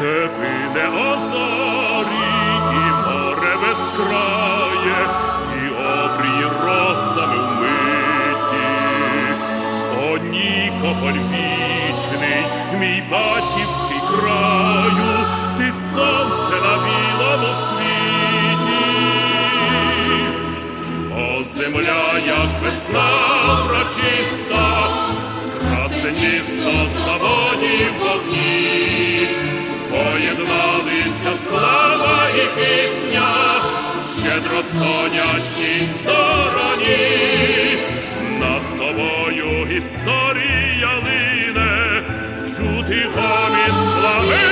степи не озорі, і море безкрає, і обрії росами вмиті, О, Нікополь вічний, мій батьківський краю, ти сонце на білому світі, о земля, як весна врочиста, красеністо свободі вогні. щедро сонячній стороні, над тобою історія лине, чути гомін слави.